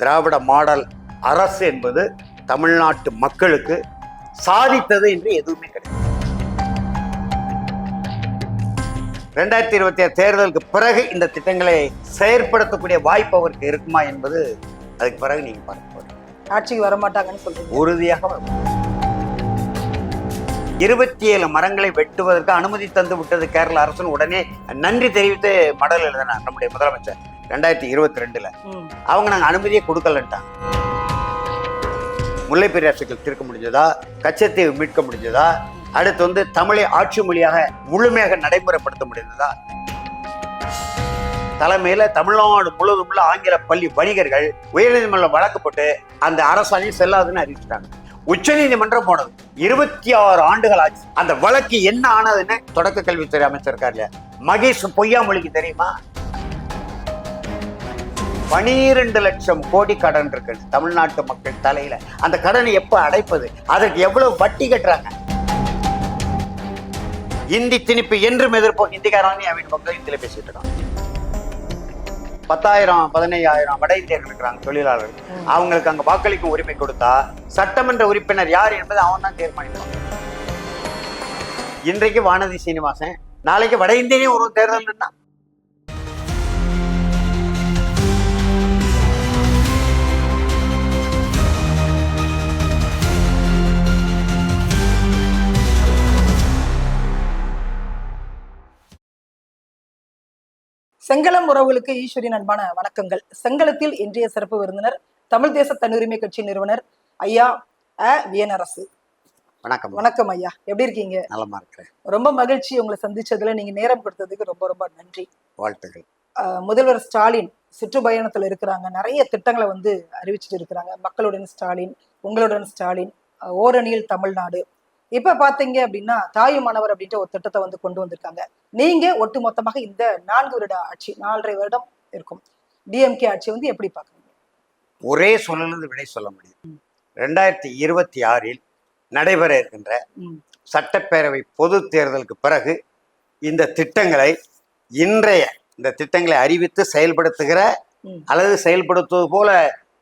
திராவிட model அரசு என்பது தமிழ்நாட்டு மக்களுக்கு சாதித்தது என்று எதுவுமே கிடையாது. ரெண்டாயிரத்தி இருபத்தி ஆறு தேர்தலுக்கு பிறகு இந்த திட்டங்களை செயற்படுத்தக்கூடிய வாய்ப்பு அவருக்கு இருக்குமா என்பது அதுக்கு பிறகு நீங்க பார்க்க போறீங்க. ஆட்சிக்கு வரமாட்டாங்கன்னு சொல்றீங்க. உறுதியாக இருபத்தி ஏழு மரங்களை வெட்டுவதற்கு அனுமதி தந்து விட்டது கேரள அரசு உடனே நன்றி தெரிவித்து மடல் எழுதினார் நம்முடைய முதலமைச்சர். ரெண்டாயிரத்தி இருபத்தி ரெண்டுல. அவங்க நாங்க அனுமதியே கொடுக்கலன்ட்டாங்க. முல்லை பெரியாற்றுகள் தீர்க்க முடிஞ்சதா? கச்சத்தீவு மீட்க முடிஞ்சதா? அடுத்து வந்து தமிழை ஆட்சி மொழியாக முழுமையாக நடைமுறைப்படுத்த முடிந்ததா? தலைமையில தமிழ்நாடு முழுவதும் உள்ள ஆங்கில பள்ளி வணிகர்கள் உயர்நீதிமன்றம் வழக்கு போட்டு அந்த அரசாணை செல்லாதுன்னு அறிவிச்சிட்டாங்க. உச்சநீதிமன்றம் போனது. இருபத்தி ஆறு ஆண்டுகள் ஆச்சு. அந்த வழக்கு என்ன ஆனதுன்னு தொடக்க கல்வித்துறை அமைச்சர் இருக்கார் இல்லையா? மகேஷ் பொய்யாமொழிக்கு தெரியுமா? பனிரெண்டு லட்சம் கோடி கடன் இருக்கு தமிழ்நாட்டு மக்கள் தலையில. அந்த கடனை எப்ப அடைப்பது? அதற்கு எவ்வளவு வட்டி கட்டுறாங்க? இந்தி திணிப்பு என்றும் எதிர்ப்போம். ஹிந்திக்காரன் என் வீட்டு ஹிந்தியில பேசிட்டு இருக்கான். பத்தாயிரம் பதினையாயிரம் வட இந்தியர்கள் இருக்கிறாங்க தொழிலாளர்கள். அவங்களுக்கு அங்க வாக்களிக்கும் உரிமை கொடுத்தா சட்டமன்ற உறுப்பினர் யார் என்பதை அவன் தான் தீர்மானிப்பான். இன்றைக்கு வானதி சீனிவாசன் நாளைக்கு வட இந்தியனையும் ஒரு தேர்தல் செங்களம் உறவுகளுக்கு ஈஸ்வரின் அன்பான வணக்கங்கள். செங்களத்தில் இன்றைய சிறப்பு விருந்தினர் தமிழ் தேச தன்னுரிமை கட்சி நிறுவனர் ஐயா அ. வியனரசு. வணக்கம். வணக்கம் ஐயா. எப்படி இருக்கீங்க? நலமா இருக்கிறேன். ரொம்ப மகிழ்ச்சி உங்களை சந்திச்சதுல. நீங்க நேரம் கொடுத்ததுக்கு ரொம்ப ரொம்ப நன்றி. வாழ்த்துகள் அஹ், முதல்வர் ஸ்டாலின் சுற்றுப்பயணத்துல இருக்கிறாங்க. நிறைய திட்டங்களை வந்து அறிவிச்சிட்டு இருக்கிறாங்க. மக்களுடன் ஸ்டாலின் உங்களுடன் ஸ்டாலின் ஓரணியில் தமிழ்நாடு இப்ப பாத்தீங்க அப்படின்னா தாயுமானவர் அப்படின்ற ஒரு திட்டத்தை வந்து கொண்டு வந்திருக்காங்க. நீங்க ஒட்டுமொத்தமாக இந்த நான்கு வருட ஆட்சி நாலரை வருடம் இருக்கும். டிஎம்கே ஆட்சி வந்து எப்படி பாக்குறீங்க ஒரே சொல்லிலிருந்து விடை சொல்ல முடியும். ரெண்டாயிரத்தி இருபத்தி ஆறில் நடைபெற இருக்கின்ற சட்டப்பேரவை பொது தேர்தலுக்கு பிறகு இந்த திட்டங்களை இன்றைய இந்த திட்டங்களை அறிவித்து செயல்படுத்துகிற. அல்லது செயல்படுத்துவது போல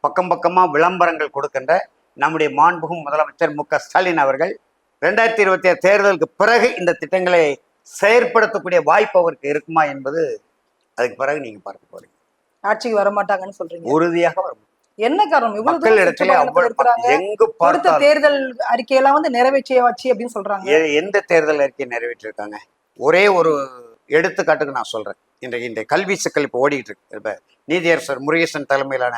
பக்கம் பக்கமா விளம்பரங்கள் கொடுக்கின்ற நம்முடைய மாண்புகும் முதலமைச்சர் மு க ஸ்டாலின் அவர்கள் ரெண்டாயிரத்தி இருபத்தி ஆறு தேர்தலுக்கு பிறகு இந்த திட்டங்களை செயற்படுத்தக்கூடிய வாய்ப்பு அவருக்கு இருக்குமா என்பது அதுக்கு பிறகு நீங்க பார்க்க போறீங்க. ஆட்சிக்கு வரமாட்டாங்கன்னு சொல்றீங்க. உறுதியாக வரும். என்ன காரணம்? இவ்வளவு தேர்தல் அறிக்கையெல்லாம் வந்து நிறைவேற்றியாச்சு அப்படின்னு சொல்றாங்க. எந்த தேர்தல் அறிக்கை நிறைவேற்றிருக்காங்க? ஒரே ஒரு எடுத்துக்காட்டுக்கு நான் சொல்றேன். இன்றைக்கு இந்த கல்வி சிக்கல் இப்போ ஓடிட்டு இருக்கு. இப்ப நீதியரசர் முருகேசன் தலைமையிலான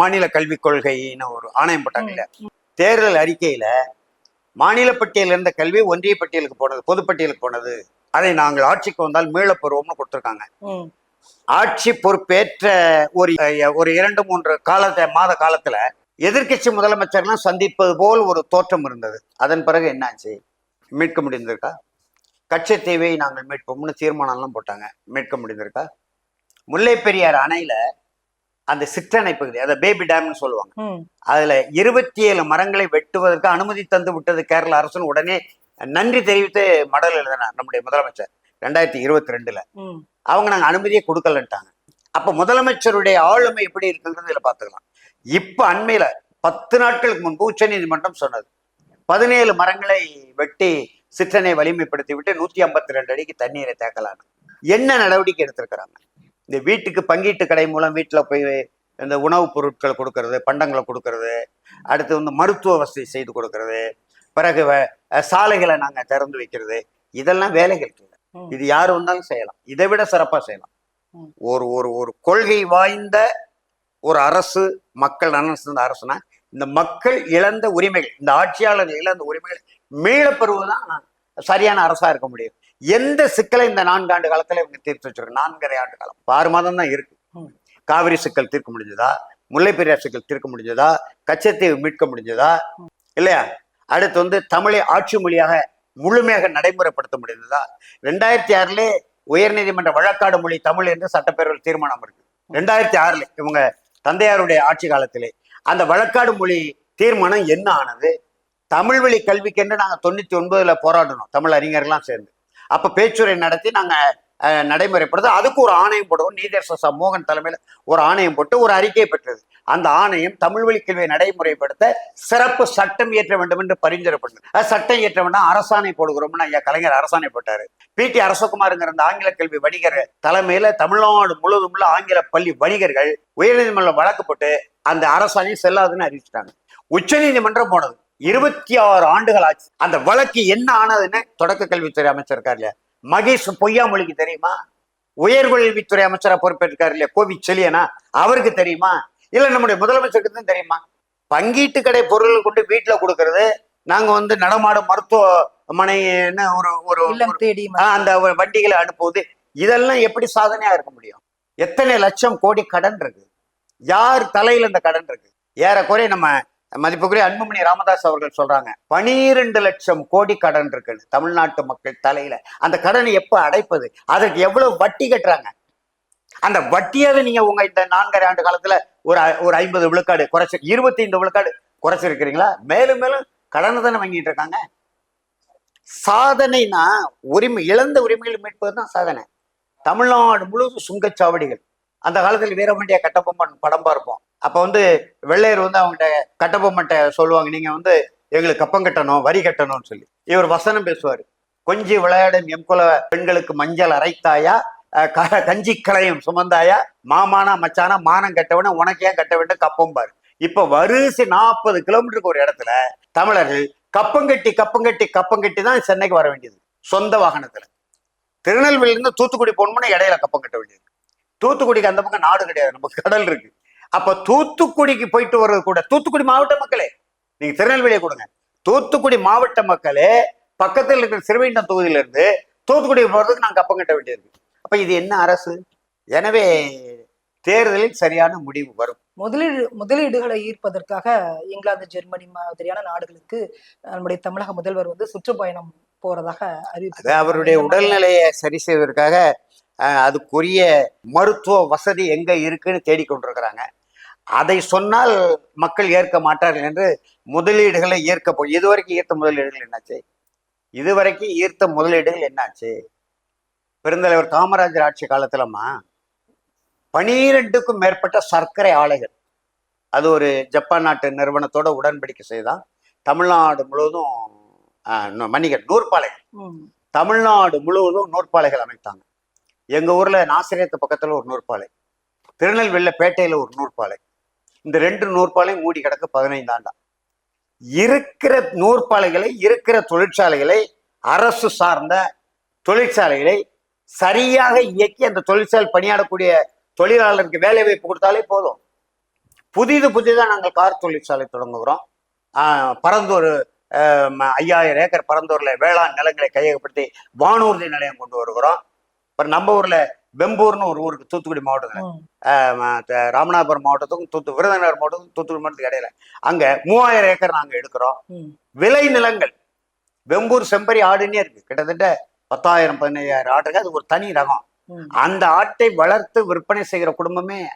மாநில கல்விக் கொள்கைன்னு ஒரு ஆணையம் போட்டாங்க இல்ல தேர்தல் அறிக்கையில மாநில பட்டியல் இருந்த கல்வி ஒன்றிய பட்டியலுக்கு போனது பொதுப்பட்டியலுக்கு போனது. அதை நாங்கள் ஆட்சிக்கு வந்தால் மீளப் பெறுவோம்னு கொடுத்துருக்காங்க ஆட்சி பொறுப்பேற்ற ஒரு ஒரு இரண்டு மூன்று காலத்தை மாத காலத்துல எதிர்க்கட்சி முதலமைச்சர்லாம் சந்திப்பது போல் ஒரு தோற்றம் இருந்தது. அதன் பிறகு என்னாச்சு? மீட்க முடிந்திருக்கா? கச்சத்தீவை நாங்கள் மீட்போம்னு தீர்மானம்லாம் போட்டாங்க. மீட்க முடிந்திருக்கா? முல்லை பெரியார் அணையில அந்த சிற்றணை பகுதி அதை பேபி டேம்னு சொல்லுவாங்க. அதுல இருபத்தி ஏழு மரங்களை வெட்டுவதற்கு அனுமதி தந்து விட்டது கேரள அரசுன்னு உடனே நன்றி தெரிவித்து மடல் எழுதினார் நம்முடைய முதலமைச்சர் ரெண்டாயிரத்தி இருபத்தி ரெண்டுல அவங்க நாங்க அனுமதியே கொடுக்கலன்ட்டாங்க. அப்ப முதலமைச்சருடைய ஆளுமை எப்படி இருக்குங்கிறது இதுல பாத்துக்கலாம் இப்ப அண்மையில பத்து நாட்களுக்கு முன்பு உச்சநீதிமன்றம் சொன்னது. பதினேழு மரங்களை வெட்டி சிற்றனை வலிமைப்படுத்தி விட்டு நூத்தி ஐம்பத்தி ரெண்டு அடிக்கு தண்ணீரை தேக்கலாம் என்ன நடவடிக்கை எடுத்திருக்கிறாங்க? இந்த வீட்டுக்கு பங்கீட்டு கடை மூலம் வீட்டுல போய் இந்த உணவுப் பொருட்களை கொடுக்கறது பண்டங்களை கொடுக்கறது அடுத்து வந்து மருத்துவ வசதி செய்து கொடுக்கறது பிறகு சாலைகளை நாங்க திறந்து வைக்கிறது இதெல்லாம் வேலைகள் இல்லை. இது யார் வந்தாலும் செய்யலாம் இதை விட சிறப்பா செய்யலாம். ஒரு ஒரு ஒரு கொள்கை வாய்ந்த ஒரு அரசு மக்கள் நலன் சார்ந்த அரசுனா இந்த மக்கள் இழந்த உரிமைகள் இந்த ஆட்சியாளர்கள் இழந்த உரிமைகள் மீளப் பெறுவதுதான் சரியான அரசா இருக்க முடியும் எந்த சிக்கலை இந்த நான்காண்டு காலத்துல இவங்க தீர்த்து வச்சிருக்காங்க நான்கரை ஆண்டு காலம். ஆறு மாதம் தான் இருக்கு. காவிரி சிக்கல் தீர்க்க முடிஞ்சதா? முல்லை பெரியார் சிக்கல் தீர்க்க முடிஞ்சதா? கச்சத்தீவு மீட்க முடிஞ்சதா? இல்லையா? அடுத்து வந்து தமிழை ஆட்சி மொழியாக முழுமையாக நடைமுறைப்படுத்த முடிந்ததா? ரெண்டாயிரத்தி ஆறுல உயர்நீதிமன்ற வழக்காடு மொழி தமிழ் என்று சட்டப்பேரவையில் தீர்மானம் இருக்கு. ரெண்டாயிரத்தி ஆறுல இவங்க தந்தையாருடைய ஆட்சி காலத்திலே அந்த வழக்காடு மொழி தீர்மானம் என்ன ஆனது? தமிழ் வழி கல்விக்கென்று நாங்க தொண்ணூத்தி ஒன்பதுல போராடணும் தமிழ் அறிஞர்லாம் சேர்ந்து. அப்ப பேச்சுரை நடத்தி நாங்க அஹ், நடைமுறைப்படுது அதுக்கு ஒரு ஆணையம் போடுவோம். நீதேச மோகன் தலைமையில் ஒரு ஆணையம் போட்டு ஒரு அறிக்கை பெற்றது. அந்த ஆணையம் தமிழ் வழி கல்வியை நடைமுறைப்படுத்த சிறப்பு சட்டம் இயற்ற வேண்டும் என்று பரிந்துரைப்பட்டது. அது சட்டம் இயற்ற வேண்டாம் அரசாணை போடுகிறோம்னு ஐயா கலைஞர் அரசாணை போட்டாரு. பி. டி. அரசகுமாருங்கிற அந்த ஆங்கில கல்வி வணிகர் தலைமையில தமிழ்நாடு முழுவதும் உள்ள ஆங்கில பள்ளி வணிகர்கள் உயர்நீதிமன்றம் வழக்கு போட்டு அந்த அரசாணையை செல்லாதுன்னு அறிவிச்சிட்டாங்க. உச்சநீதிமன்றம் போனது. இருபத்தி ஆறு ஆண்டுகள் ஆச்சு அந்த வழக்கு என்ன ஆனதுன்னு தொடக்க கல்வித்துறை அமைச்சர் இருக்கார் இல்லையா? மகேஷ் பொய்யாமொழிக்கு தெரியுமா? உயர்கல்வித்துறை அமைச்சரா பொறுப்பேற்கார் இல்லையா? கோவி செலியனா அவருக்கு தெரியுமா? இல்ல நம்முடைய முதலமைச்சருக்கு தான் தெரியுமா? பங்கீட்டு கடை பொருள் கொண்டு வீட்டுல கொடுக்கறது நாங்க வந்து நடமாடும் மருத்துவமனைன்னு ஒரு ஒரு அந்த வண்டிகளை அனுப்புவது இதெல்லாம் எப்படி சாதனையா இருக்க முடியும்? எத்தனை லட்சம் கோடி கடன் இருக்கு? யார் தலையில இந்த கடன் இருக்கு? ஏறக்குறைய நம்ம மதிப்புக்குரிய அன்புமணி ராமதாஸ் அவர்கள் சொல்றாங்க பனிரெண்டு லட்சம் கோடி கடன் இருக்குன்னு தமிழ்நாட்டு மக்கள் தலையில. அந்த கடனை எப்ப அடைப்பது? அதற்கு எவ்வளவு வட்டி கட்டுறாங்க? அந்த வட்டியாவது நீங்க உங்க இந்த நான்கரை ஆண்டு காலத்துல ஒரு ஒரு ஐம்பது விழுக்காடு குறைச்சி இருபத்தி ஐந்து விழுக்காடு குறைச்சிருக்கிறீங்களா? மேலும் மேலும் கடனை தானே வாங்கிட்டு இருக்காங்க. சாதனைனா உரிமை இழந்த உரிமைகள் மீட்பது தான் சாதனை. தமிழ்நாடு முழுவதும் சுங்கச்சாவடிகள். அந்த காலத்தில் வீரமண்டிய கட்டபொம்மன் படம் பார்ப்போம். அப்ப வந்து வெள்ளையர் வந்து அவங்ககிட்ட கட்டபொம்மன்ட்ட சொல்லுவாங்க நீங்க வந்து எங்களுக்கு கப்பம் கட்டணும் வரி கட்டணும்னு சொல்லி. இவர் வசனம் பேசுவார். கொஞ்சி விளையாடும் எம்குல பெண்களுக்கு மஞ்சள் அரைத்தாயா? அஹ் கஞ்சி களையும் சுமந்தாயா? மாமானா மச்சானா மானம் கட்டவன உனக்கு ஏன் கட்ட வேண்டும்? கப்பம் பாரு இப்ப வரிசை நாற்பது கிலோமீட்டருக்கு ஒரு இடத்துல தமிழர்கள் கப்பங்கட்டி கப்பங்கட்டி கப்பங்கட்டி தான் சென்னைக்கு வர வேண்டியது சொந்த வாகனத்துல. திருநெல்வேலியில இருந்து தூத்துக்குடி போகணும்னா இடையில கப்பம் கட்ட வேண்டியது. தூத்துக்குடிக்கு அந்த பக்கம் நாடு கிடையாது நமக்கு கடல் இருக்கு. அப்ப தூத்துக்குடிக்கு போயிட்டு வர்றது கூட தூத்துக்குடி மாவட்ட மக்களே நீங்க திருநெல்வேலியை கொடுங்க. தூத்துக்குடி மாவட்ட மக்களே பக்கத்தில் இருக்கிற சிறுவைண்டம் தொகுதியில இருந்து தூத்துக்குடி போறதுக்கு நாங்க கப்பம் கட்ட வேண்டியது அப்ப இது என்ன அரசு? எனவே தேர்தலில் சரியான முடிவு வரும். முதலீடு முதலீடுகளை ஈர்ப்பதற்காக இங்கிலாந்து ஜெர்மனி மாதிரியான நாடுகளுக்கு நம்முடைய தமிழக முதல்வர் வந்து சுற்றுப்பயணம் போறதாக அது அறிவித்து அவருடைய உடல்நிலையை சரி செய்வதற்காக அதுக்குரிய மருத்துவ வசதி எங்க இருக்குன்னு தேடிக்கொண்டிருக்கிறாங்க. அதை சொன்னால் மக்கள் ஏற்க மாட்டார்கள் என்று முதலீடுகளை ஏற்க போ இதுவரைக்கும் ஈர்த்த முதலீடுகள் என்னாச்சு? இதுவரைக்கும் ஈர்த்த முதலீடுகள் என்னாச்சு? பெருந்தலைவர் காமராஜர் ஆட்சி காலத்துலமா பனிரெண்டுக்கும் மேற்பட்ட சர்க்கரை ஆலைகள் அது ஒரு ஜப்பான் நாட்டு நிறுவனத்தோட உடன்படிக்கை செய்தான். தமிழ்நாடு முழுவதும் மன்னிக்க நூற்பாலைகள். தமிழ்நாடு முழுவதும் நூற்பாலைகள் அமைத்தாங்க. எங்க ஊர்ல நாசிரியத்து பக்கத்துல ஒரு நூற்பாலை திருநெல்வேலியில பேட்டையில ஒரு நூற்பாலை. இந்த ரெண்டு நூற்பாலையும் மூடி கிடக்க பதினைந்து ஆண்டா. இருக்கிற நூற்பாலைகளை இருக்கிற தொழிற்சாலைகளை அரசு சார்ந்த தொழிற்சாலைகளை சரியாக இயக்கி அந்த தொழிற்சாலை பணியாடக்கூடிய தொழிலாளருக்கு வேலை வாய்ப்பு கொடுத்தாலே போதும். புதிது புதிதாக நாங்கள் கார் தொழிற்சாலை தொடங்குகிறோம். பரந்தூர் ஐயாயிரம் ஏக்கர் பரந்தூரில் வேளாண் நிலங்களை கையகப்படுத்தி வானூர்தி நிலையம் கொண்டு வருகிறோம். அப்புறம் நம்ம ஊரில் வெம்பூர்னு ஒரு ஊருக்கு தூத்துக்குடி மாவட்டத்தில். ராமநாதபுரம் மாவட்டத்துக்கும் தூத்து விருதுநகர் மாவட்டத்துக்கும் தூத்துக்குடி மாவட்டத்துக்கு இடையில. அங்க மூவாயிரம் ஏக்கர் நாங்க எடுக்கிறோம். விளை நிலங்கள். வெம்பூர் செம்பரி ஆடுன்னே இருக்கு. கிட்டத்தட்ட பத்தாயிரம் பதினையாயிரம் ஆட்டுக்கு அது ஒரு தனி ரகம். அந்த ஆட்டை வளர்த்து விற்பனை செய்கிற குடும்பமே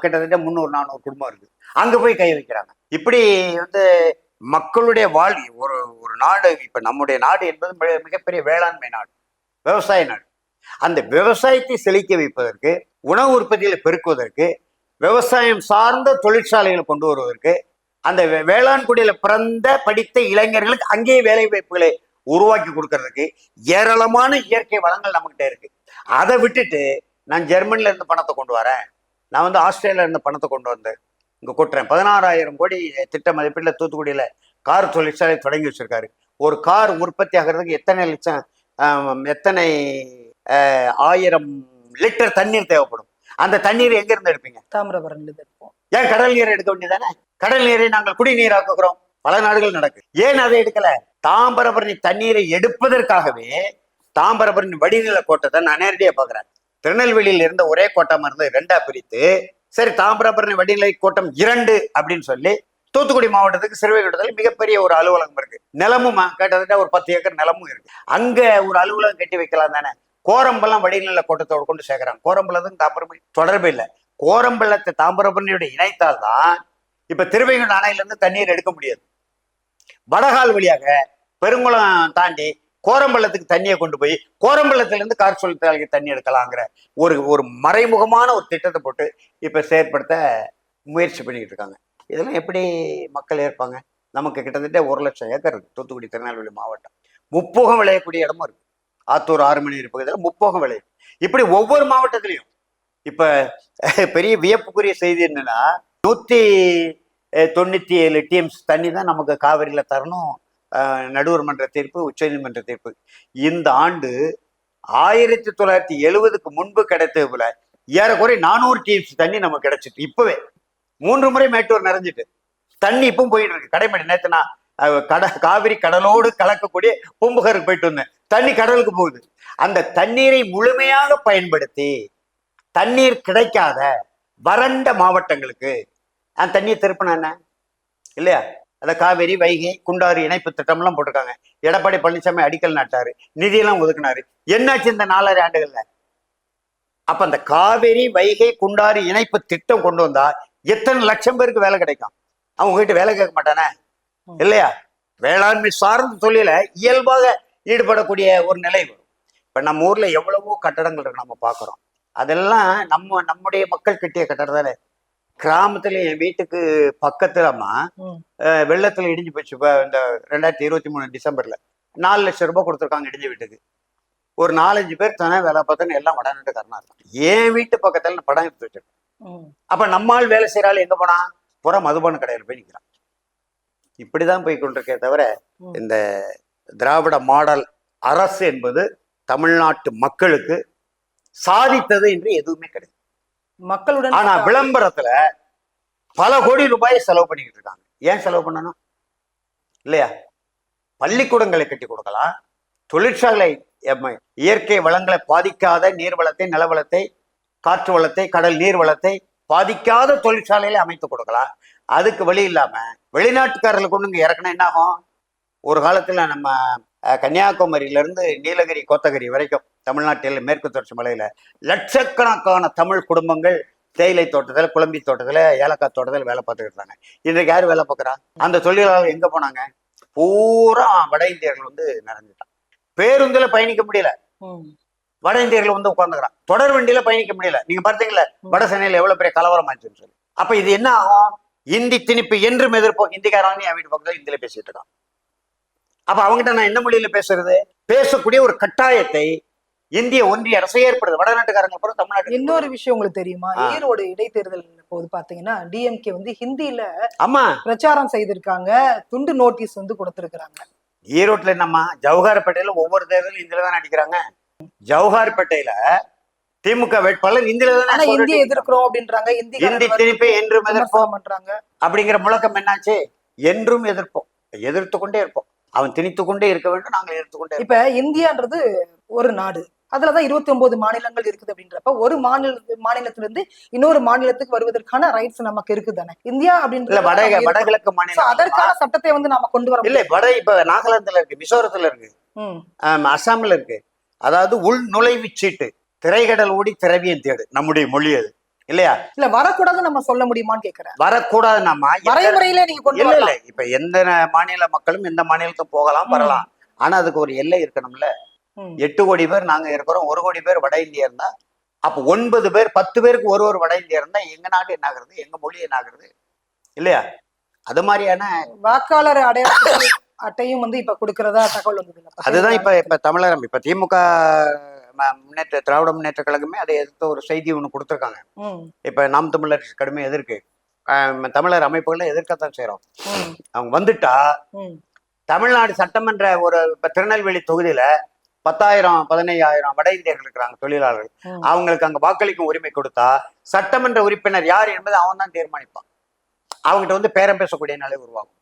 கிட்டத்தட்ட முந்நூறு நானூறு குடும்பம் இருக்கு. அங்க போய் கை வைக்கிறாங்க. இப்படி வந்து மக்களுடைய வாழ் ஒரு ஒரு நாடு இப்ப நம்முடைய நாடு என்பது மிக- மிகப்பெரிய வேளாண்மை நாடு. விவசாய நாடு. அந்த விவசாயத்தை செழிக்க வைப்பதற்கு உணவு உற்பத்திகளை பெருக்குவதற்கு விவசாயம் சார்ந்த தொழிற்சாலைகளை கொண்டு வருவதற்கு அந்த வேளாண் குடியில பிறந்த படித்த இளைஞர்களுக்கு அங்கேயே வேலை வாய்ப்புகளை உருவாக்கி கொடுக்கறதுக்கு ஏராளமான இயற்கை வளங்கள் நம்மகிட்ட இருக்கு. அதை விட்டுட்டு நான் ஜெர்மனில இருந்து பணத்தை கொண்டு வரேன். நான் வந்து ஆஸ்திரேலியா இருந்து பணத்தை கொண்டு வந்தேன் இங்க கொட்டுறேன். பதினாறாயிரம் கோடி திட்ட மதிப்பீட்டில் தூத்துக்குடியில கார் தொழிற்சாலை தொடங்கி வச்சிருக்காரு. ஒரு கார் உற்பத்தி ஆகிறதுக்கு எத்தனை லட்சம் எத்தனை ஆயிரம் லிட்டர் தண்ணீர் தேவைப்படும். அந்த தண்ணீர் எங்க இருந்து எடுப்பீங்க தாமிரபரணி இருப்போம் ஏன் கடல் நீரை எடுக்க வேண்டியதானே கடல் நீரை நாங்கள் குடிநீராக்குகிறோம் பல நாடுகள் நடக்கு ஏன் அதை எடுக்கல? தாமிரபரணி தண்ணீரை எடுப்பதற்காகவே தாமிரபரணி வடிநில கோட்டத்தை நான் நேரடியாக பார்க்குறேன். திருநெல்வேலியில் இருந்த ஒரே கோட்டமா இருந்து ரெண்டா பிரித்து சரி தாமிரபரணி வடிநிலை கோட்டம் இரண்டு அப்படின்னு சொல்லி தூத்துக்குடி மாவட்டத்துக்கு சிறுவைகுட்டத்தில் மிகப்பெரிய ஒரு அலுவலகம் இருக்கு. நிலமும்? கிட்டத்தட்ட ஒரு பத்து ஏக்கர் நிலமும் இருக்கு. அங்க ஒரு அலுவலகம் கட்டி வைக்கலாம் தானே? கோரம்பலம் வடிநில கோட்டத்தோடு கொண்டு சேர்க்கிறாங்க. கோரம்பலத்துக்கும் தாம்பரம் தொடர்பு இல்லை. கோரம்பள்ளத்தை இணைத்தால் இணைத்தால்தான் இப்ப திருவைகுண்ட அணையில இருந்து தண்ணீர் எடுக்க முடியாது. வடகால் வழியாக பெருங்குளம் தாண்டி கோரம்பள்ளத்துக்கு தண்ணியை கொண்டு போய் கோரம்பள்ளத்துல இருந்து கார் தண்ணி எடுக்கலாங்கிற ஒரு ஒரு மறைமுகமான ஒரு திட்டத்தை போட்டு இப்ப செயற்படுத்த முயற்சி பண்ணிக்கிட்டு இருக்காங்க. இதெல்லாம் எப்படி மக்கள் ஏற்பாங்க? நமக்கு கிட்டத்தட்ட ஒரு லட்சம் ஏக்கர் இருக்குது தூத்துக்குடி திருநெல்வேலி மாவட்டம். முப்போகம் விளையக்கூடிய இடமும் இருக்கு. ஆத்தூர் ஆறு மணி பகுதியில் முப்போகம் விளையும் இப்படி ஒவ்வொரு மாவட்டத்திலையும் இப்ப பெரிய வியப்புக்குரிய செய்தி என்னன்னா நூத்தி தொண்ணூத்தி ஏழு டிஎம்ஸ் தண்ணி தான் நமக்கு காவிரியில தரணும் நடுவர் மன்ற தீர்ப்பு உச்சநீதிமன்ற தீர்ப்பு. இந்த ஆண்டு ஆயிரத்தி தொள்ளாயிரத்தி எழுவதுக்கு முன்பு கிடைத்தது போல ஏறக்குறை நானூறு டிஎம்ஸ் தண்ணி நமக்கு கிடைச்சிட்டு இப்பவே. மூன்று முறை மேட்டூர் நிறைஞ்சிட்டு. தண்ணி இப்பவும் போயிட்டு இருக்கு. கடைமடை நேற்று நான் கட காவிரி கடலோடு கலக்கக்கூடிய பூம்புகாருக்கு போயிட்டு வந்தேன். தண்ணி கடலுக்கு போகுது. அந்த தண்ணீரை முழுமையாக பயன்படுத்தி தண்ணீர் கிடைக்காத வறண்ட மாவட்டங்களுக்கு அந்த தண்ணியை திருப்பினா என்ன? இல்லையா? அந்த காவேரி வைகை குண்டாறு இணைப்பு திட்டம்லாம் போட்டிருக்காங்க. எடப்பாடி பழனிசாமி அடிக்கல் நாட்டாரு நிதியெல்லாம் ஒதுக்குனாரு. என்னாச்சு இந்த நாலரை ஆண்டுகள்ல? அப்ப அந்த காவேரி வைகை குண்டாறு இணைப்பு திட்டம் கொண்டு வந்தா எத்தனை லட்சம் பேருக்கு வேலை கிடைக்கும்? அவங்க கிட்ட வேலை கேட்க மாட்டானே? இல்லையா? வேளாண்மை சார்ந்த தொழில இயல்பாக ஈடுபடக்கூடிய ஒரு நிலை வரும். இப்ப நம்ம ஊர்ல எவ்வளவோ கட்டடங்கள் இருக்கு நம்ம பாக்குறோம். அதெல்லாம் நம்ம நம்முடைய மக்கள் கட்டிய கட்டடம் தானே. கிராமத்துல என் வீட்டுக்கு பக்கத்துலமா வெள்ளத்துல இடிஞ்சு போச்சு. இப்ப இந்த ரெண்டாயிரத்தி இருபத்தி மூணு டிசம்பர்ல நாலு லட்சம் ரூபாய் கொடுத்துருக்காங்க இடிஞ்ச வீட்டுக்கு. ஒரு நாலஞ்சு பேர் தானே வேலை பார்த்தோன்னு எல்லாம் வடநாட்டுக்காரனா இருக்கான் என் வீட்டு பக்கத்துல படம் எடுத்து வச்சிருக்கேன். அப்ப நம்மால் வேலை செய்யறாள் எங்க போனா? புற மதுபான கடையில் போய் நிக்கிறான் இப்படிதான் போய் கொண்டிருக்கே தவிர. இந்த திராவிட மாடல் அரசு என்பது தமிழ்நாட்டு மக்களுக்கு சாதித்தது என்று எதுவுமே கிடையாது. மக்களுடன் ஆனா விளம்பரத்துல பல கோடி ரூபாயை செலவு பண்ணிக்கிட்டு இருக்காங்க. ஏன் செலவு பண்ணணும்? இல்லையா? பள்ளிக்கூடங்களை கட்டி கொடுக்கலாம். தொழிற்சாலை இயற்கை வளங்களை பாதிக்காத நீர் வளத்தை நிலவளத்தை காற்று வளத்தை கடல் நீர் வளத்தை பாதிக்காத தொழிற்சாலையில அமைத்து கொடுக்கலாம். அதுக்கு வழி இல்லாம வெளிநாட்டுக்காரர்களை கொண்டு இங்க இறக்குனா என்ன ஆகும் ஒரு காலத்துல நம்ம கன்னியாகுமரியில இருந்து நீலகிரி கோத்தகிரி வரைக்கும் தமிழ்நாட்டில் மேற்கு தொடர்ச்சி மலையில லட்சக்கணக்கான தமிழ் குடும்பங்கள் தேயிலை தோட்டத்துல குழம்பி தோட்டத்துல ஏலக்காய் தோட்டத்துல வேலை பார்த்துக்கிட்டு இருந்தாங்க இன்றைக்கு யார் வேலை பார்க்குறா? அந்த தொழிலாளர்கள் எங்க போனாங்க? பூரா வட இந்தியர்கள் வந்து நிறைஞ்சிட்டான் பேருந்துல பயணிக்க முடியல. வட இந்தியர்கள் வந்து உட்காந்துக்கிறான் தொடர் வண்டியில பயணிக்க முடியல. நீங்க பார்த்தீங்களா வட சென்னையில எவ்வளவு பெரிய கலவரம் ஆச்சுன்னு சொல்லி. அப்ப இது என்ன ஆகும்? இந்தி திணிப்பு என்றும் எதிர்ப்போம் ஹிந்திக்காரன் என் வீட்டு பக்கத்துல ஹிந்தியில பேசிட்டு இருக்கான். அப்ப அவங்ககிட்ட நான் என்ன மொழியில பேசுறது? பேசக்கூடிய ஒரு கட்டாயத்தை இந்திய ஒன்றிய அரசு ஏற்படுது. வடநாட்டுக்காரங்க பூரா தமிழ்நாட்டுக்கு இன்னொரு விஷயம் உங்களுக்கு தெரியுமா. ஈரோடு இடைத்தேர்தல் போது பாத்தீங்கன்னா டிஎம்கே வந்து ஹிந்தியில ஆமா. பிரச்சாரம் செய்திருக்காங்க. துண்டு நோட்டீஸ் வந்து கொடுத்திருக்கிறாங்க. ஈரோட்ல என்னம்மா? ஜவஹர்பேட்டையில ஒவ்வொரு தேர்தலும் இந்தியில தான் அடிக்கிறாங்க. ஜவஹர்பேட்டையில திமுக வேட்பாளர் இந்தியில இந்திய எதிர்க்கிறோம் அப்படின்றாங்க. இந்தி திணிப்பை என்றும் எதிர்ப்போம் பண்றாங்க. அப்படிங்கிற முழக்கம் என்னாச்சு? என்றும் எதிர்ப்போம். எதிர்த்து கொண்டே இருப்போம். அவன் திணித்து கொண்டே இருக்க வேண்டும் நாங்கள் எதிர்த்து கொண்டே. இப்ப இந்தியான்றது ஒரு நாடு. அதுலதான் இருபத்தி ஒன்பது மாநிலங்கள் இருக்குது அப்படின்றப்ப ஒரு மாநில மாநிலத்துல இருந்து இன்னொரு மாநிலத்துக்கு வருவதற்கான ரைட்ஸ் நமக்கு இருக்குது தானே இந்தியா இல்ல அப்படின்றது வட. வடகிழக்கு மாநிலம். அதற்கான சட்டத்தை வந்து நாம கொண்டு வர இல்ல வட இப்ப நாகாலாந்துல இருக்கு மிசோரத்துல இருக்கு. அஸ்ஸாம்ல இருக்கு. அதாவது உள் நுழைவு சீட்டு. திரைக்கடல் ஓடி திரவியம் தேடு நம்முடைய மொழி அது. இல்லையா? இல்ல வரக்கூடாதுன்னு நம்ம சொல்ல முடியுமான்னு கேக்குறேன். வரக்கூடாது நம்ம. வரைமுறையில நீங்க கொண்டு இல்ல இல்ல இப்ப எந்த மாநில மக்களும் எந்த மாநிலத்துக்கும் போகலாம். வரலாம். ஆனா அதுக்கு ஒரு எல்லை இருக்கணும்ல. எட்டு கோடி பேர் நாங்க இருக்கிறோம் ஒரு கோடி பேர் வட இந்தியா இருந்தா அப்ப ஒன்பது பேர் பத்து பேருக்கு ஒரு ஒரு வட இந்தியா இருந்தா எங்க நாடு என்ன ஆகுறது எங்க மொழி என்ன ஆகுறது? இல்லையா? அது மாதிரியான வாக்காளர் அடையாள அட்டையும் வந்து இப்ப கொடுக்கறதா தகவல் இல்ல? அதுதான் இப்ப இப்ப தமிழகம் இப்ப திமுக முன்னேற்ற திராவிட முன்னேற்ற கழகமே அதை எதிர்த்து ஒரு செய்தி ஒண்ணு கொடுத்துருக்காங்க. இப்ப நாம் தமிழர் கடுமை எதிர்க்கு. தமிழர் அமைப்புகளை எதிர்க்கத்தான் செய்றோம். ம், அவங்க வந்துட்டா. தமிழ்நாடு சட்டமன்ற ஒரு இப்ப திருநெல்வேலி தொகுதியில பத்தாயிரம் பதினையாயிரம் வட இந்தியர்கள் இருக்கிறாங்க தொழிலாளர்கள். அவங்களுக்கு அங்க வாக்களிக்கும் உரிமை கொடுத்தா சட்டமன்ற உறுப்பினர் யார் என்பதை அவன் தான் தீர்மானிப்பான். அவங்ககிட்ட வந்து பேரம் பேசக்கூடிய நிலை உருவாகும்.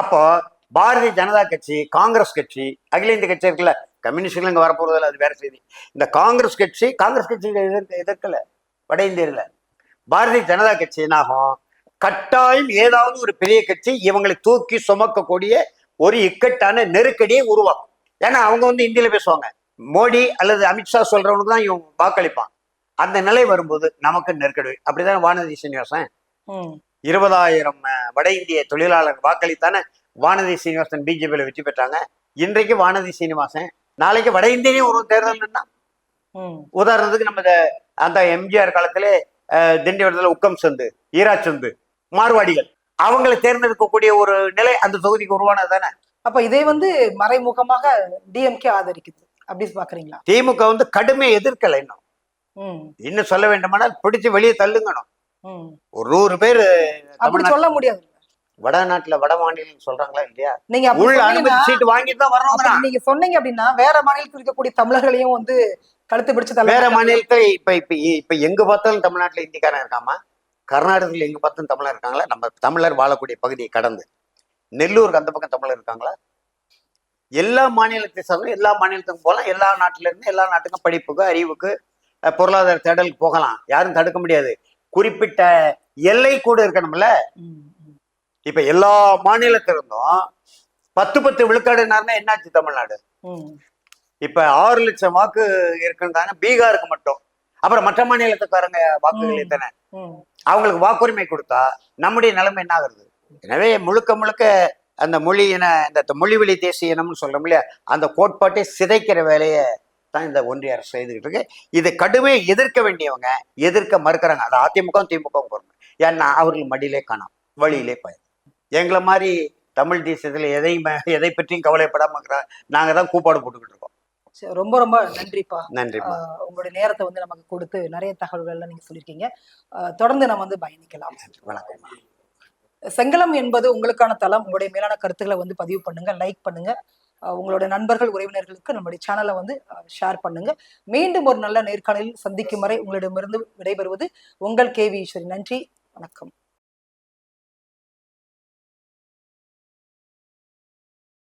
அப்போ பாரதிய ஜனதா கட்சி காங்கிரஸ் கட்சி அகில இந்திய கட்சி இருக்குல்ல கம்யூனிஸ்ட்கள் இங்க வரப்போறதில்ல அது வேற செய்தி. இந்த காங்கிரஸ் கட்சி காங்கிரஸ் கட்சி எதிர்க்க எதிர்க்கல வட இந்தியர்ல பாரதிய ஜனதா கட்சி என்னாகும்? கட்டாயம் ஏதாவது ஒரு பெரிய கட்சி இவங்களை தூக்கி சுமக்கக்கூடிய ஒரு இக்கட்டான நெருக்கடியை உருவாக்கும். ஏன்னா அவங்க வந்து இந்தியில பேசுவாங்க. மோடி அல்லது அமித்ஷா சொல்றவனுக்கு தான் இவன் வாக்களிப்பான். அந்த நிலை வரும்போது நமக்கு நெருக்கடி. அப்படிதான் வானதி சீனிவாசன். இருபதாயிரம் வட இந்திய தொழிலாளர் வாக்களித்தானே? வானதி சீனிவாசன் பிஜேபியில வெற்றி பெற்றாங்க. இன்றைக்கு வானதி சீனிவாசன் நாளைக்கு வட இந்தியனே ஒரு தேர்தல்னா உதாரணத்துக்கு நம்ம அந்த எம்ஜிஆர் காலத்திலே திண்டிவனத்துல உக்கம் சந்து ஈரா சந்து மார்வாடிகள் அவங்களை தேர்ந்தெடுக்கக்கூடிய ஒரு நிலை அந்த தொகுதிக்கு உருவானது தானே? அப்ப இதை வந்து மறைமுகமாக டிஎம்கே ஆதரிக்குது. அப்படி பாக்குறீங்களா? திமுக வந்து கடுமையை எதிர்க்கல இன்னும். இன்னும் சொல்ல வேண்டுமானால் பிடிச்சு வெளியே தள்ளுங்கணும். ஒரு நூறு பேர் அப்படி சொல்ல முடியாது. வடநாட்டுல வட மாநிலம் சொல்றாங்களா இல்லையா? நீங்க உள்ள அனுமதி சீட்டு வாங்கிட்டு தான் அப்படி நீங்க சொன்னீங்க அப்படின்னா வேற மாநிலத்தில் இருக்கக்கூடிய தமிழர்களையும் வந்து கழுத்து பிடிச்சு வேற மாநிலத்துல இப்ப இப்ப இப்ப எங்க பார்த்தாலும் தமிழ்நாட்டுல இந்திக்காரன் இருக்காமா? கர்நாடகத்துல எங்க பார்த்தாலும் தமிழர் இருக்காங்களா? நம்ம தமிழர் வாழக்கூடிய பகுதியை கடந்து. நெல்லூருக்கு அந்த பக்கம் தமிழர் இருக்காங்களா? எல்லா மாநிலத்தை சார்ந்த எல்லா மாநிலத்துக்கும் போகலாம். எல்லா நாட்டுல இருந்து எல்லா நாட்டுக்கும் படிப்புக்கு அறிவுக்கு பொருளாதார தேடலுக்கு போகலாம். யாரும் தடுக்க முடியாது. குறிப்பிட்ட எல்லை கூட இருக்கணும்ல. இப்ப எல்லா மாநிலத்திலிருந்தும் பத்து பத்து விழுக்காடுனாருன்னா என்னாச்சு தமிழ்நாடு. இப்ப ஆறு லட்சம் வாக்கு இருக்குன்றாங்க பீகாருக்கு மட்டும். அப்புறம் மற்ற மாநிலத்துக்காரங்க வாக்குகள். எத்தனை. அவங்களுக்கு வாக்குரிமை கொடுத்தா நம்முடைய நிலைமை என்ன ஆகுறது? எனவே முழுக்க முழுக்க அந்த மொழி இன இந்த மொழி வழி தேசிய இனம்னு சொல்றோம் இல்லையா? அந்த கோட்பாட்டை சிதைக்கிற வேலையை தான் இந்த ஒன்றிய அரசு செய்துக்கிட்டு இருக்கு. இதை கடுமையை எதிர்க்க வேண்டியவங்க எதிர்க்க மறுக்கிறாங்க. அது அதிமுக திமுக பொறுமை. ஏன்னா அவர்கள் மடியிலே காணாம். வழியிலே பயன். எங்களை மாதிரி தமிழ் தேசியத்துல எதையும் எதை பற்றியும் கவலைப்படாம இருக்கிறா நாங்க தான் கூப்பாடு போட்டுக்கிட்டு இருக்கோம். சரி, ரொம்ப ரொம்ப நன்றிப்பா. ஆஹ் உங்களுடைய நேரத்தை வந்து நமக்கு கொடுத்து நிறைய தகவல்கள்லாம் நீங்க சொல்லியிருக்கீங்க. தொடர்ந்து நம்ம வந்து பயணிக்கலாம். வணக்கம் செங்கலம் என்பது உங்களுக்கான தளம். உங்களுடைய மேலான கருத்துக்களை வந்து பதிவு பண்ணுங்க லைக் பண்ணுங்க. உங்களுடைய நண்பர்கள் உறவினர்களுக்கு நம்முடைய சேனலை வந்து ஷேர் பண்ணுங்க. மீண்டும் ஒரு நல்ல நேர்காணலில் சந்திக்கும் வரை உங்களிடமிருந்து விடைபெறுவது உங்கள் கேவி ஈஸ்வரி. நன்றி வணக்கம்.